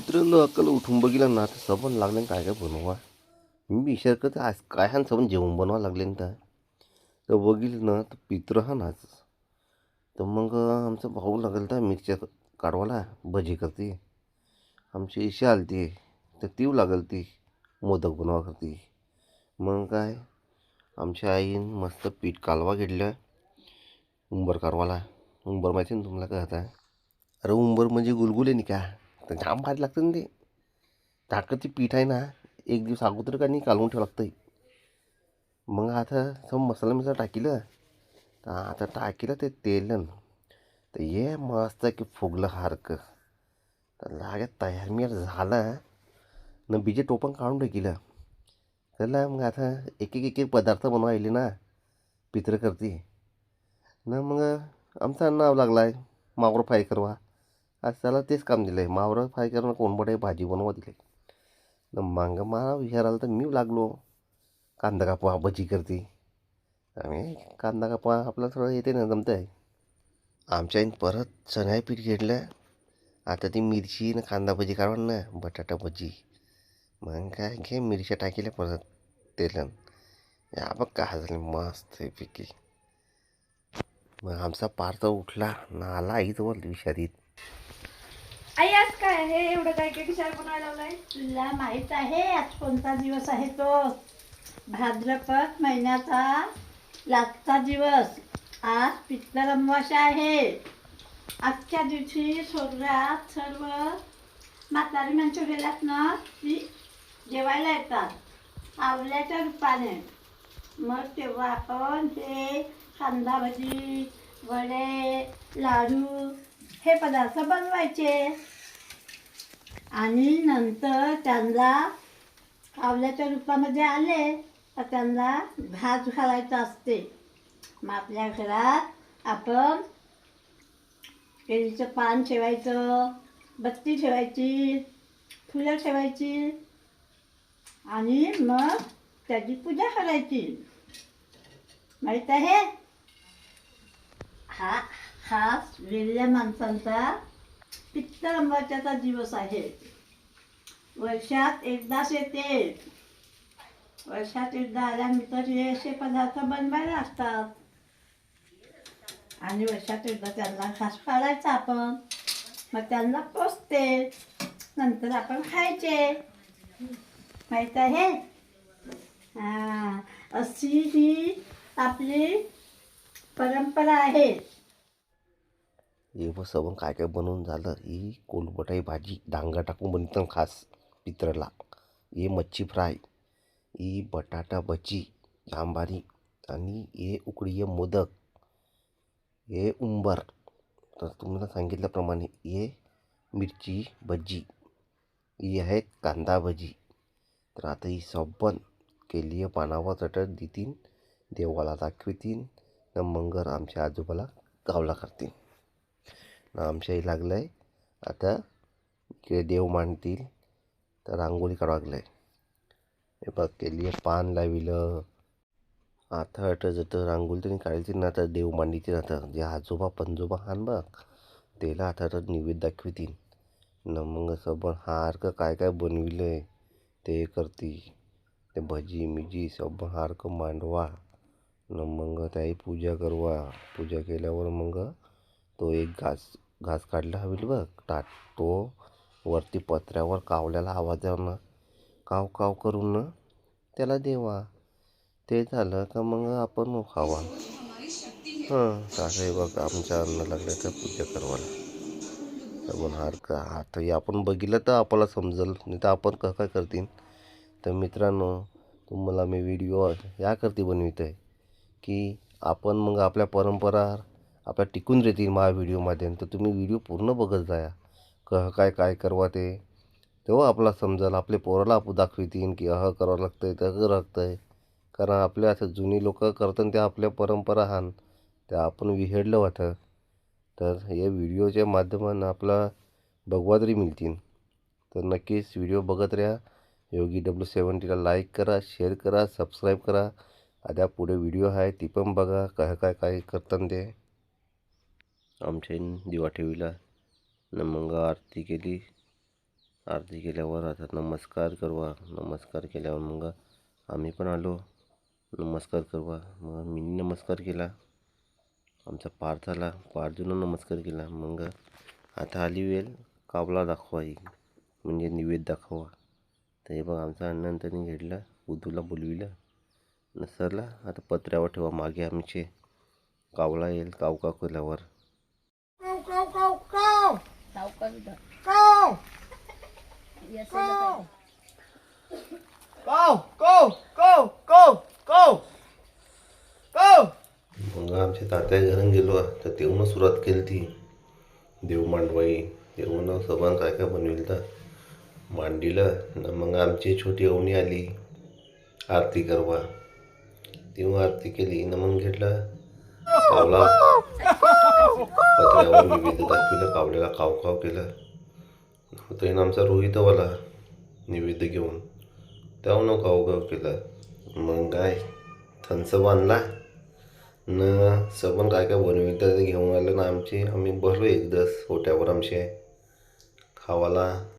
मित्रांनो अक्कल उठून बघितलं ना तर सबन लागले काय काय बनवा? मी विचार करतो आज काय हा सबन जेवण बनवा लागले ना तर तर बघितलं ना तर पित्र हा नाच तर मग आमचा भाऊ लागेल तर मिरच्या काढवाला भजी करते. आमची इशा आलती तर तीव लागेल ती मोदक बनवा करते. मग काय? आमच्या आईन मस्त पीठ कालवा घेतलं उंबर कारवाला उंबर माहिती ना तुम्हाला काय आता? अरे उंबर म्हणजे गुलगुले नाही का? तर जाम भारी लागतं ना ते. ताकदची पीठ आहे ना एक दिवस अगोदर का नाही कालवून ठेवावं लागतं मग आता सम मसाला मिसाला टाकीलं तर आता टाकीलं ते तेलन. तर ये मस्त की फुगलं हारकं. तर लागे तयार मी झाला न बीजे टोपण काढून टाकीलं. त्याला मग आता एक एक एक एक पदार्थ बनवायले ना पित्र करते. ना मग आमचा नाव लागला आहे मावर फ्राय करवा. आज त्याला तेच काम दिलं आहे मावरं फ्राय करणं कोणबडे भाजी बनवा दिले तर मांग मला विचार तर मी लागलो. कांदा कापवा भजी करते. आम्ही कांदा कापवा आपलं थोडं येते ना जमतं आहे आमच्या आईन परत चण्या पीठ घेतलं आता ती मिरची ना कांदा भजी काढवा ना बटाटा भजी. मग काय घे मिरच्या टाकील्या परत तेलन. या बघ काय झाले मस्त पैकी. मग आमचा पार्थ उठला. ना आला आईजवळ विषारीत. आई आज काय आहे? एवढं काय काय विचार बनवायला लावलाय? तुला माहीत आहे आज कोणता दिवस आहे तो? भाद्रपद महिन्याचा लागता दिवस. आज पित्तर अमावास्या आहे. आजच्या दिवशी स्वर्गात सर्व म्हातारी माणसं गेल्यात ना ती जेवायला येतात. आवल्याच्या रूपाने. मग तेव्हा आपण हे कांदा भजी वडे लाडू हे पदार्थ बनवायचे. आणि नंतर त्यांना कावल्याच्या रूपामध्ये आले तर त्यांना भात घालायचा असते. मग आपल्या घरात आपण केळीचं पान ठेवायचं बत्ती ठेवायची फुलं ठेवायची आणि मग त्याची पूजा करायची. माहीत आहे? हा. खास वेगळ्या माणसांचा पित्तर दिवस आहे. वर्षात एकदाच येते. वर्षात एकदा आल्यानंतर हे असे पदार्थ बनवायला असतात आणि वर्षात एकदा त्यांना खास पाडायचा आपण. मग त्यांना पोचते नंतर आपण खायचे. माहीत आहे? हा. अशी ही आपली परंपरा आहे. हे सवण सबन काय काय बनवून झालं ही कोलबटाई भाजी डांगा टाकून बनतं खास पित्रला. हे मच्छी फ्राय ही बटाटा भजी आंबारी आणि हे उकडीये मोदक हे उंबर. तर तुम्हाला सांगितल्याप्रमाणे हे मिरची भजी ही आहे कांदा भजी. तर आता ही सबन केली आहे पानावर चटत देतीन देवाला दाखवतीन न मंगर आमच्या आजोबाला गावला करतील आमच्याही लागलं आहे आता इकडे देव मांडतील तर रांगोळी काढावं लागलं आहे हे बघ केली आहे पान लाविलं. आता अट जर रांगोळी तरी काढायची ना आता देव मांडीची ना तर जे आजोबा पंजोबा हान बघ त्याला आता तर निवेद दाखवतील. न मग असं पण हारकं काय काय बनविलं आहे ते करती ते भजी मिजी सब हारकं मांडवा. न मग त्याही पूजा करवा. पूजा केल्यावर मग तो एक घास घास काढला हवेल बघ. टाट तो वरती पत्र्यावर कावल्याला आवाज द्यावा काव काव करून ना. त्याला देवा. ते झालं का मग आपण खावा हां असं बघ आमच्या अन्न लागलं तर पूजा करवाला तर हार का आता हे आपण बघितलं तर आपल्याला समजेल. नाही तर आपण का काय करतील? तर मित्रांनो तुम्हाला मी व्हिडिओ याकरती बनवित आहे की आपण मग आपल्या परंपरा आपल्या टिकून राहतील माझ्या व्हिडिओमध्ये. तर तुम्ही व्हिडिओ पूर्ण बघत जाया. कह काय काय करवा ते. तेव्हा आपला समजाल आपले पोराला आपण दाखवितीन की अह करावं लागतं आहे तर लागतं आहे कारण आपल्या असं जुनी लोक करतात त्या आपल्या परंपरा हान. त्या आपण विहेडलं होतं तर हे व्हिडिओच्या माध्यमानं आपला बघवा मिळतील. तर नक्कीच व्हिडिओ बघत राहा. योगी डब्ल्यू सेवन्टीला लाईक करा शेअर करा सबस्क्राईब करा. आता पुढे व्हिडिओ आहे ती पण बघा काय काय काय करतात ते. आमच्या दिवा ठेवीला. न मग आरती केली. आरती केल्यावर आता नमस्कार करवा. नमस्कार केल्यावर मग आम्ही पण आलो. नमस्कार करवा. मग मी नमस्कार केला. आमचा पार्थाला पार्थून नमस्कार केला. मग आता आली वेळ कावला दाखवा एक म्हणजे निवेद दाखवा. तर हे बघ आमचा अण्णांतनी घेडला उदूला बोलविलं. न सरला आता पत्र्यावर ठेवा. मागे आमचे कावला येईल. काव काव केल्यावर. मग आमच्या तात्या घरून गेलो तर तेवढं सुरुवात केली ती. देव मांडवाई तेवढं सगळं काय काय बनविलं तर मांडीलं न मग आमची छोटी अवनी आली आरती करवा. तेव्हा आरती केली न मग घेतलं कावला पत्र्यावर निवेद दाखविलं कावल्याला काव काव केलं त्यानं आमचा रोहितवाला निवेद्य घेऊन. त्याहून काव काव केलं. मग काय? थंसप आणला न सबन काय काय बनविलं घेऊन आलं ना आमचे. आम्ही बसलो एकदाच ओट्यावर आमचे. खावाला